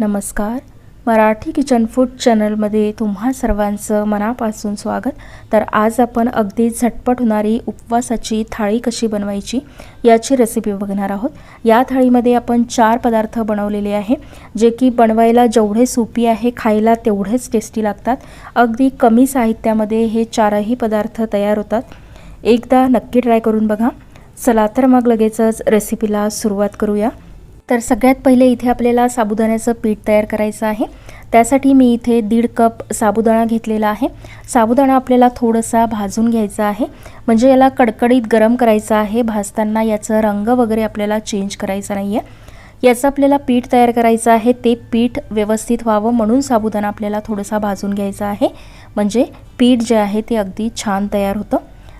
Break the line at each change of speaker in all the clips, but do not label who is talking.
नमस्कार. Marathi kitchen food चॅनलमध्ये तुम्हा सर्वांचं मनापासून स्वागत. तर आज आपण अगदी झटपट होणारी उपवासाची थाळी कशी बनवायची याची रेसिपी बघणार आहोत. या थाळीमध्ये आपण चार पदार्थ बनवलेले आहे जे की बनवायला जेवढे सोपी आहे खायला तेवढेच टेस्टी लागतात. अगदी कमी साहित्यामध्ये हे चारही पदार्थ तयार होतात. एकदा नक्की ट्राय करून बघा. चला तर मग लगेचच रेसिपीला सुरुवात करूया. तर सगळ्यात पहिले इथे आपल्याला साबुदाण्याचं पीठ तयार करायचं आहे. त्यासाठी मी इथे दीड कप साबुदाणा घेतलेला आहे. साबुदाणा आपल्याला थोडासा भाजून घ्यायचा आहे. म्हणजे याला कडकडीत गरम करायचा आहे. भाजताना याचा रंग वगैरे आपल्याला चेंज करायचा नाही आहे याचं आपल्याला पीठ तयार करायचं आहे. ते पीठ व्यवस्थित व्हावं म्हणून साबुदाणा आपल्याला थोडासा भाजून घ्यायचा आहे. म्हणजे पीठ जे आहे ते अगदी छान तयार होतं.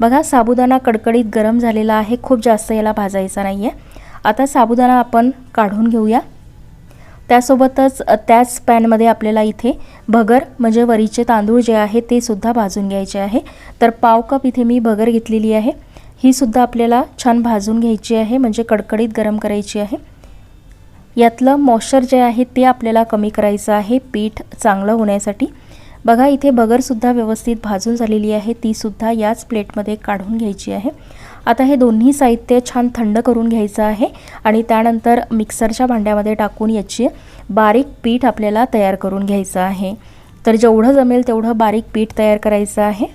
बघा साबुदाणा कडकडीत गरम झालेला आहे. खूप जास्त याला भाजायचा नाही आहे आता साबुदाणा आपण काढून घेऊया. त्यासोबतच त्याच पॅनमध्ये आपल्याला इथे भगर म्हणजे वरीचे तांदूळ जे आहे ते सुद्धा भाजून घ्यायचे आहे. तर पाव कप इथे मी भगर घेतलेली आहे. ही सुद्धा आपल्याला छान भाजून घ्यायची आहे म्हणजे कडकडीत गरम करायची आहे. यातलं मॉइश्चर जे आहे ते आपल्याला कमी करायचं आहे पीठ चांगलं होण्यासाठी. बघा इथे बगरसुद्धा व्यवस्थित भाजून झालेली आहे तीसुद्धा याच प्लेटमध्ये काढून घ्यायची आहे. आता हे दोन्ही साहित्य छान थंड करून घ्यायचं आहे आणि त्यानंतर मिक्सरच्या भांड्यामध्ये टाकून याची बारीक पीठ आपल्याला तयार करून घ्यायचं आहे. तर जेवढं जमेल तेवढं बारीक पीठ तयार करायचं आहे.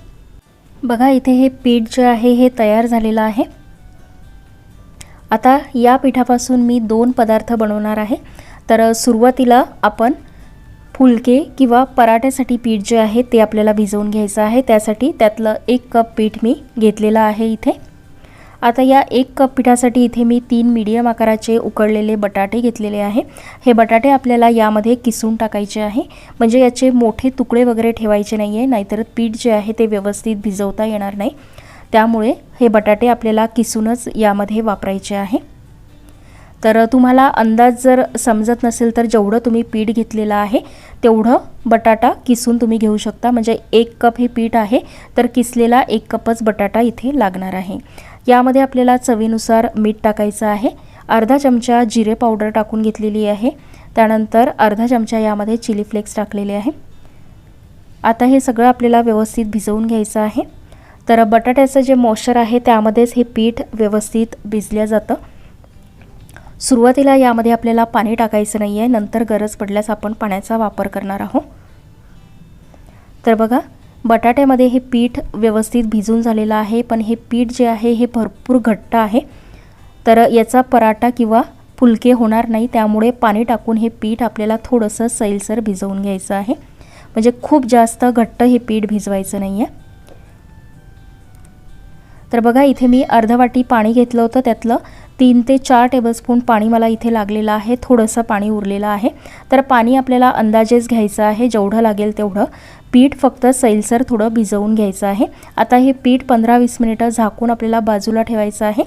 बघा इथे हे पीठ जे आहे हे तयार झालेलं आहे. आता या पिठापासून मी दोन पदार्थ बनवणार आहे. तर सुरुवातीला आपण फुलके किंवा पराठ्यासाठी पीठ जे आहे ते आपल्याला भिजवून घ्यायचं आहे. त्यासाठी त्यातलं एक कप पीठ मी घेतलेलं आहे इथे. आता या एक कप पिठासाठी इथे मी तीन मीडियम आकाराचे उकडलेले बटाटे घेतलेले आहे. हे बटाटे आपल्याला यामध्ये किसून टाकायचे आहे. म्हणजे याचे मोठे तुकडे वगैरे ठेवायचे नाही आहे नाहीतर पीठ जे आहे ते व्यवस्थित भिजवता येणार नाही. त्यामुळे हे बटाटे आपल्याला किसूनच यामध्ये वापरायचे आहे. तर तुम्हाला अंदाज जर समजत नसेल तर जेवढं तुम्ही पीठ घेतलेलं आहे तेवढं बटाटा किसून तुम्ही घेऊ शकता. म्हणजे एक कप हे पीठ आहे तर किसलेला एक कपच बटाटा इथे लागणार आहे. यामध्ये आपल्याला चवीनुसार मीठ टाकायचं आहे. अर्धा चमचा जिरे पावडर टाकून घेतलेली आहे. त्यानंतर अर्धा चमचा यामध्ये चिली फ्लेक्स टाकलेले आहे. आता हे सगळं आपल्याला व्यवस्थित भिजवून घ्यायचं आहे. तर बटाट्याचं जे मॉइश्चर आहे त्यामध्येच हे पीठ व्यवस्थित भिजलं जातं. सुरुवातीला यामध्ये आपल्याला पाणी टाकायचं नाही आहे नंतर गरज पडल्यास आपण पाण्याचा वापर करणार आहोत. तर बघा बटाट्यामध्ये हे पीठ व्यवस्थित भिजून झालेलं आहे पण हे पीठ जे आहे हे भरपूर घट्ट आहे. तर याचा पराठा किंवा फुलके होणार नाही त्यामुळे पाणी टाकून हे पीठ आपल्याला थोडंसं सैलसर भिजवून घ्यायचं आहे. म्हणजे खूप जास्त घट्ट हे पीठ भिजवायचं नाही आहे तर बघा इथे मी अर्धा वाटी पाणी घेतलं होतं. त्यातलं तीन ते चार टेबलस्पून पाणी मला इथे लागलेलं आहे. थोडंसं पाणी उरलेलं आहे. तर पाणी आपल्याला अंदाजेच घ्यायचं आहे. जेवढं लागेल तेवढं. पीठ फक्त सैलसर थोडं भिजवून घ्यायचं आहे. आता हे पीठ पंधरा वीस मिनिटं झाकून आपल्याला बाजूला ठेवायचं आहे.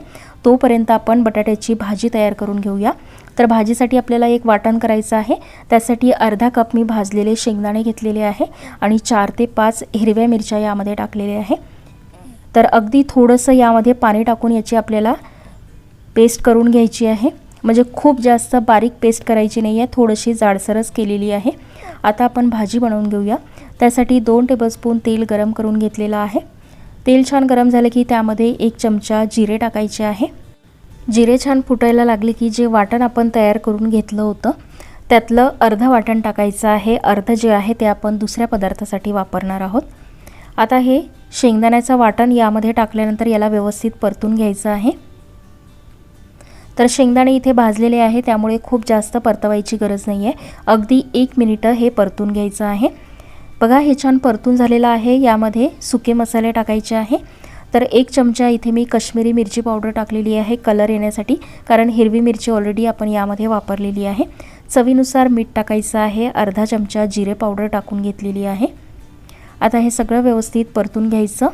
तोपर्यंत आपण बटाट्याची भाजी तयार करून घेऊया. तर भाजीसाठी आपल्याला एक वाटण करायचं आहे. त्यासाठी अर्धा कप मी भाजलेले शेंगदाणे घेतलेले आहे आणि चार ते पाच हिरव्या मिरच्या यामध्ये टाकलेल्या आहे. तर अगदी थोडंसं यामध्ये पाणी टाकून याची आपल्याला पेस्ट करून घ्यायची आहे. म्हणजे खूप जास्त बारीक पेस्ट करायची नाही आहे थोडीशी जाडसरच केलेली आहे. आता आपण भाजी बनवून घेऊया. त्यासाठी दोन टेबलस्पून तेल गरम करून घेतलेलं आहे. तेल छान गरम झालं की त्यामध्ये एक चमचा जिरे टाकायचे आहे. जिरे छान फुटायला लागले की जे वाटण आपण तयार करून घेतलं होतं त्यातलं अर्धं वाटण टाकायचं आहे. अर्ध जे आहे ते आपण दुसऱ्या पदार्थासाठी वापरणार आहोत. आता हे शेंगदाण्याचं वाटण यामध्ये टाकल्यानंतर याला व्यवस्थित परतून घ्यायचं आहे. तर शेंगदाणे इथे भाजलेले आहे त्यामुळे खूप जास्त परतवायची गरज नाही आहे अगदी एक मिनिटं हे परतून घ्यायचं आहे. बघा हे छान परतून झालेलं आहे. यामध्ये सुके मसाले टाकायचे आहे. तर एक चमचा इथे मी कश्मीरी मिरची पावडर टाकलेली आहे कलर येण्यासाठी. कारण हिरवी मिरची ऑलरेडी आपण यामध्ये वापरलेली आहे. चवीनुसार मीठ टाकायचं आहे. अर्धा चमचा जिरे पावडर टाकून घेतलेली आहे. आता हे सगळं व्यवस्थित परतून घ्यायचं.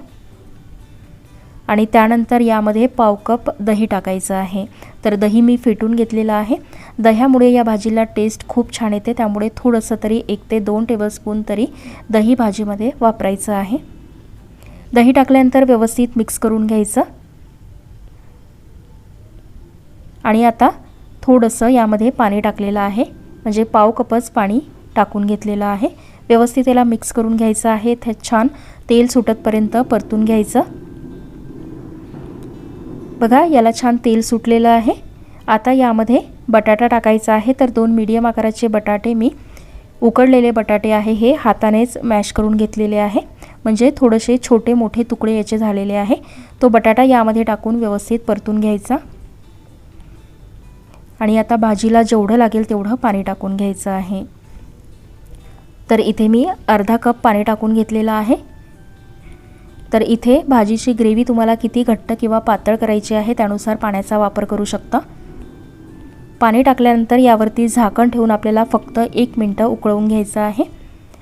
आणि त्यानंतर यामध्ये पाव कप दही टाकायचं आहे. तर दही मी फेटून घेतलेलं आहे. दह्यामुळे या भाजीला टेस्ट खूप छान येते. त्यामुळे थोडंसं तरी एक ते दोन टेबलस्पून तरी दही भाजीमध्ये वापरायचं आहे. दही टाकल्यानंतर व्यवस्थित मिक्स करून घ्यायचं. आणि आता थोडंसं यामध्ये पाणी टाकलेलं आहे. म्हणजे पाव कपच पाणी टाकून घेतलेलं आहे. व्यवस्थित याला मिक्स करून घ्यायचं आहे. ते छान तेल सुटतपर्यंत परतून घ्यायचं. बघा याला छान तेल सुटलेलं आहे. आता यामध्ये बटाटा टाकायचा आहे. तर दोन मीडियम आकाराचे बटाटे मी उकडलेले बटाटे आहे हे हातानेच मॅश करून घेतलेले आहे. म्हणजे थोडेसे छोटे मोठे तुकडे याचे झालेले आहे. तो बटाटा यामध्ये टाकून व्यवस्थित परतून घ्यायचा. आणि आता भाजीला जेवढं लागेल तेवढं पाणी टाकून घ्यायचं आहे. तर इथे मी अर्धा कप पाणी टाकून घेतलेलं आहे. तर इथे भाजीची ग्रेव्ही तुम्हाला किती घट्ट किंवा पातळ करायची आहे त्यानुसार पाण्याचा वापर करू शकता. पाणी टाकल्यानंतर यावरती झाकण ठेवून आपल्याला फक्त एक मिनटं उकळवून घ्यायचं आहे.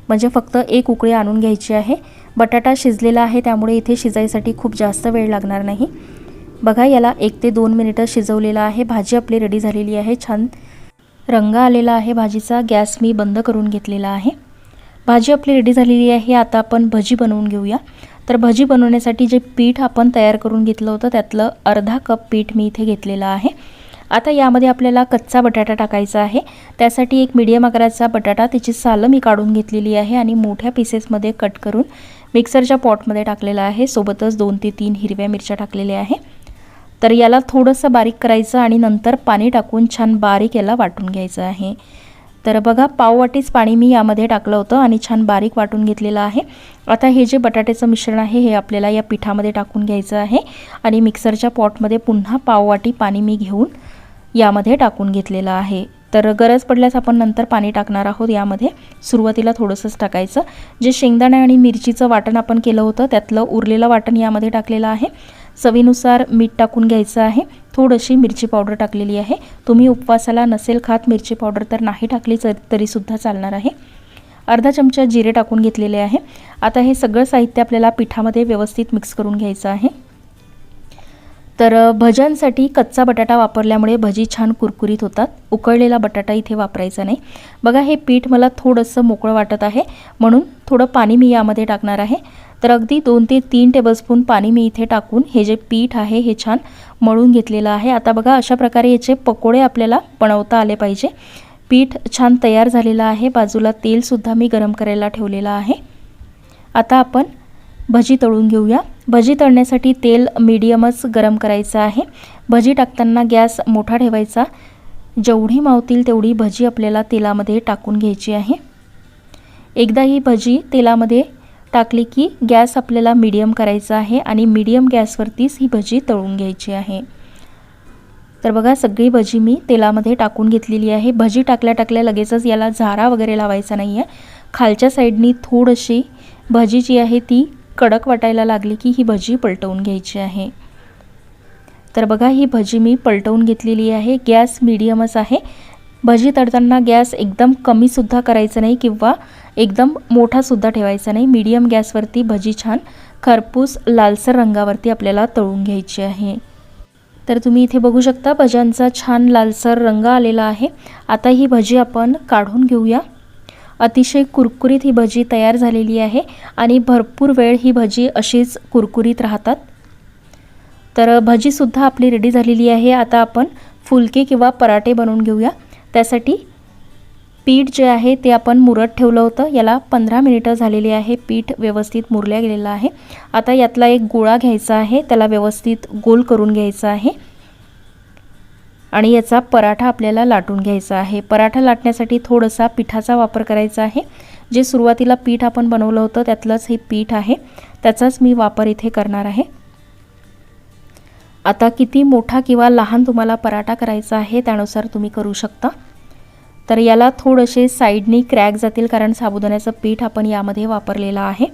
म्हणजे फक्त एक उकळी आणून घ्यायची आहे. बटाटा शिजलेला आहे त्यामुळे इथे शिजायसाठी खूप जास्त वेळ लागणार नाही. बघा याला एक ते दोन मिनिटं शिजवलेलं आहे. भाजी आपली रेडी झालेली आहे. छान रंग आलेला आहे भाजीचा. गॅस मी बंद करून घेतलेला आहे. भाजी आपली रेडी झालेली आहे. आता आपण भजी बनवून घेऊया. तर भजी बनवण्यासाठी जे पीठ आपण तयार करून घेतलं होतं त्यातलं अर्धा कप पीठ मी इथे घेतलेलं आहे. आता यामध्ये आपल्याला कच्चा बटाटा टाकायचा आहे. त्यासाठी एक मीडियम आकाराचा बटाटा त्याची सालं मी काढून घेतलेली आहे आणि मोठ्या पीसेसमध्ये कट करून मिक्सरच्या पॉटमध्ये टाकलेला आहे. सोबतच दोन ते तीन हिरव्या मिरच्या टाकलेल्या आहे. तर याला थोडंसं बारीक करायचं आणि नंतर पाणी टाकून छान बारीक याला वाटून घ्यायचं आहे. तर बघा पाववाटीच पाणी मी यामध्ये टाकलं होतं आणि छान बारीक वाटून घेतलेलं आहे. आता हे जे बटाट्याचं मिश्रण आहे हे आपल्याला या पिठामध्ये टाकून घ्यायचं आहे. आणि मिक्सरच्या पॉटमध्ये पुन्हा पाववाटी पाणी मी घेऊन यामध्ये टाकून घेतलेलं आहे. तर गरज पडल्यास आपण नंतर पाणी टाकणार आहोत यामध्ये. सुरुवातीला थोडंसंच टाकायचं. जे शेंगदाणे आणि मिरचीचं वाटण आपण केलं होतं त्यातलं उरलेलं वाटण यामध्ये टाकलेलं आहे. चवीनुसार मीठ टाकून घ्यायचं आहे. थोडीशी मिरची पावडर टाकलेली आहे. तुम्ही उपवासाला नसेल खात मिरची पावडर तर नाही टाकली तरीसुद्धा चालणार आहे. अर्धा चमचा जिरे टाकून घेतलेले आहे. आता हे सगळं साहित्य आपल्याला पिठामध्ये व्यवस्थित मिक्स करून घ्यायचं आहे. तर भज्यांसाठी कच्चा बटाटा वापरल्यामुळे भजी छान कुरकुरीत होतात. उकळलेला बटाटा इथे वापरायचा नाही. बघा हे पीठ मला थोडंसं मोकळं वाटत आहे. म्हणून थोडं पाणी मी यामध्ये टाकणार आहे. तर अगदी दोन ते तीन टेबलस्पून पाणी मी इथे टाकून हे जे पीठ आहे हे छान मळून घेतलेलं आहे. आता बघा अशा प्रकारे याचे पकोडे आपल्याला बनवता आले पाहिजे. पीठ छान तयार झालेलं आहे. बाजूला तेलसुद्धा मी गरम करायला ठेवलेलं आहे. आता आपण भजी तळून घेऊया. भजी तळण्यासाठी तेल मीडियमच गरम करायचं आहे. भजी टाकताना गॅस मोठा ठेवायचा. जेवढी मावतील तेवढी भजी आपल्याला तेलामध्ये टाकून घ्यायची आहे. एकदा ही भजी तेलामध्ये टाकली की गॅस आपल्याला मीडियम करायचा आहे आणि मीडियम गॅसवरतीच ही भजी तळून घ्यायची आहे. तर बघा सगळी भजी मी तेलामध्ये टाकून घेतलेली आहे. भजी टाकल्या टाकल्या लगेचच याला झारा वगैरे लावायचा नाही आहे खालच्या साईडनी थोडीशी भजी जी आहे ती कडक वाटायला लागली की ही भजी पलटवून घ्यायची आहे. तर बघा ही भजी मी पलटवून घेतलेली आहे. गॅस मीडियमच आहे. भजी तळताना गॅस एकदम कमीसुद्धा करायचं नाही किंवा एकदम मोठासुद्धा ठेवायचा नाही. मीडियम गॅसवरती भजी छान खरपूस लालसर रंगावरती आपल्याला तळून घ्यायची आहे. तर तुम्ही इथे बघू शकता भज्यांचा छान लालसर रंग आलेला आहे. आता ही भजी आपण काढून घेऊया. अतिशय कुरकुरीत ही भजी तयार झालेली आहे आणि भरपूर वेळ ही भजी अशीच कुरकुरीत राहतात. तर भजीसुद्धा आपली रेडी झालेली आहे. आता आपण फुलके किंवा पराठे बनवून घेऊया. त्यासाठी पीठ जे आहे ते आपण मुरत ठेवलं होतं. याला पंधरा मिनिटं झालेली आहे. पीठ व्यवस्थित मुरल्या गेलेलं आहे. आता यातला एक गोळा घ्यायचा आहे. त्याला व्यवस्थित गोल करून घ्यायचा आहे. आणि याचा पराठा आपल्याला लाटून घ्यायचा आहे. पराठा लाटण्यासाठी थोडासा पिठाचा वापर करायचा आहे. जे सुरुवातीला पीठ आपण बनवलं होतं त्यातलंच हे पीठ आहे. त्याचाच मी वापर इथे करणार आहे. आता किती मोठा किंवा लहान तुम्हाला पराठा करायचा आहे त्यानुसार तुम्ही करू शकता. तर याला थोडेसे साईडनी क्रॅक जातील कारण साबुदाण्याचं पीठ आपण यामध्ये वापरलेलं आहे.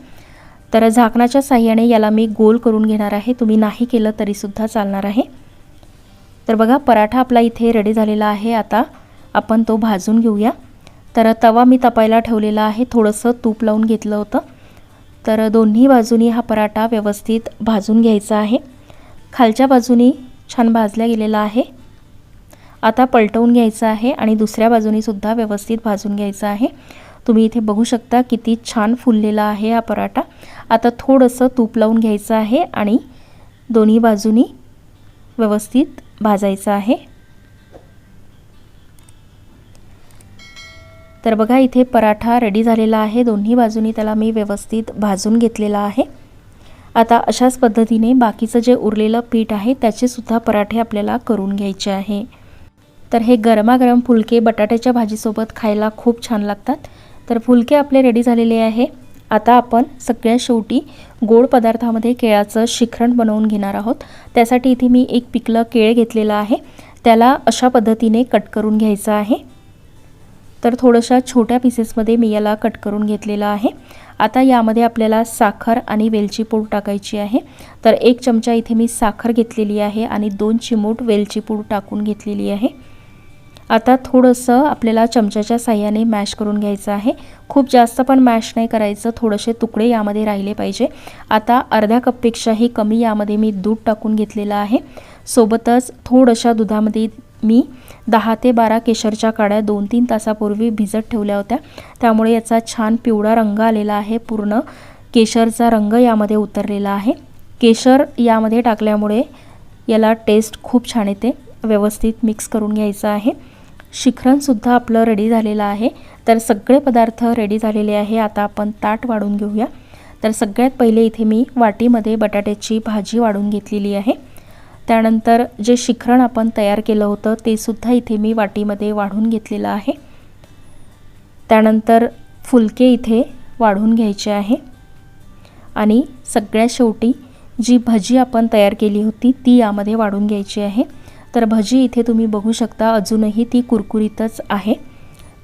तर झाकणाच्या साह्याने याला मी गोल करून घेणार आहे. तुम्ही नाही केलं तरीसुद्धा चालणार आहे. तर बघा पराठा आपला इथे रेडी झालेला आहे. आता आपण तो भाजून घेऊया. तर तवा मी तपायला ठेवलेला आहे. थोडंसं तूप लावून घेतलं होतं. तर दोन्ही बाजूनी हा पराठा व्यवस्थित भाजून घ्यायचा आहे. खालच्या बाजूनी छान भाजल्या गेलेला आहे. आता पलटवून घ्यायचं आहे आणि दुसऱ्या बाजूनीसुद्धा व्यवस्थित भाजून घ्यायचं आहे. तुम्ही इथे बघू शकता किती छान फुललेला आहे हा पराठा. आता थोडंसं तूप लावून घ्यायचं आहे आणि दोन्ही बाजूनी व्यवस्थित भाजायचं आहे. तर बघा इथे पराठा रेडी झालेला आहे. दोन्ही बाजूनी त्याला मी व्यवस्थित भाजून घेतलेला आहे. आता अशाच पद्धतीने बाकीचं जे उरलेलं पीठ आहे त्याचेसुद्धा पराठे आपल्याला करून घ्यायचे आहे. तर हे गरमागरम फुलके बटाट्याच्या भाजीसोबत खायला खूप छान लागतात. तर फुलके आपले रेडी झालेले आहे. आता आपण सगळ्यात शेवटी गोड पदार्थामध्ये केळाचं शिखरण बनवून घेणार आहोत. त्यासाठी इथे मी एक पिकलं केळ घेतलेलं आहे. त्याला अशा पद्धतीने कट करून घ्यायचं आहे. तर थोडंशा छोट्या पीसेसमध्ये मी याला कट करून घेतलेलं आहे. आता यामध्ये आपल्याला साखर आणि वेलची पूड टाकायची आहे. तर एक चमचा इथे मी साखर घेतलेली आहे आणि दोन चिमूट वेलची पूड टाकून घेतलेली आहे. आता थोडंसं आपल्याला चमच्याच्या साह्याने मॅश करून घ्यायचं आहे. खूप जास्त पण मॅश नाही करायचं थोडेसे तुकडे यामध्ये राहिले पाहिजे. आता अर्ध्या कपपेक्षाही कमी यामध्ये मी दूध टाकून घेतलेलं आहे. सोबतच थोडशा दुधामध्ये मी दहा ते बारा केशरच्या काड्या दोन तीन तासापूर्वी भिजत ठेवल्या होत्या. त्यामुळे याचा छान पिवळा रंग आलेला आहे. पूर्ण केशरचा रंग यामध्ये उतरलेला आहे. केशर यामध्ये टाकल्यामुळे याला टेस्ट खूप छान येते. व्यवस्थित मिक्स करून घ्यायचं आहे. शिखरणसुद्धा आपलं रेडी झालेलं आहे. तर सगळे पदार्थ रेडी झालेले आहे. आता आपण ताट वाढून घेऊया. तर सगळ्यात पहिले इथे मी वाटीमध्ये बटाट्याची भाजी वाढून घेतलेली आहे. त्यानंतर जे शिखरण आपण तयार केलं होतं ते सुद्धा इथे मी वाटीमध्ये वाढून घेतलेलं आहे. त्यानंतर फुलके इथे वाढून घ्यायचे आहे. आणि सगळ्यात शेवटी जी भजी आपण तयार केली होती ती यामध्ये वाढून घ्यायची आहे. तर भजी इथे तुम्ही बघू शकता अजूनही ती कुरकुरीतच आहे.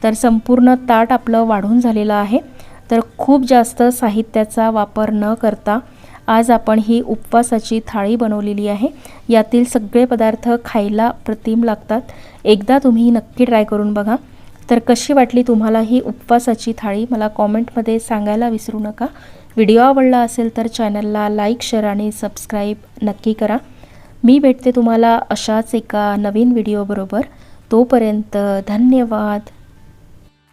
तर संपूर्ण ताट आपलं वाढून झालेलं आहे. तर खूप जास्त साहित्याचा वापर न करता आज आपण ही उपवासाची थाळी बनवलेली आहे. यातील सगळे पदार्थ खायला प्रतिम लागतात. एकदा तुम्ही नक्की ट्राय करून बघा. तर कशी वाटली तुम्हाला ही उपवासाची थाळी? मला कॉमेंटमध्ये सांगायला विसरू नका. व्हिडिओ आवडला असेल तर चॅनलला लाईक शेअर आणि सबस्क्राईब नक्की करा. मी भेटते तुम्हाला अशाच एका नवीन व्हिडिओबरोबर तोपर्यंत धन्यवाद.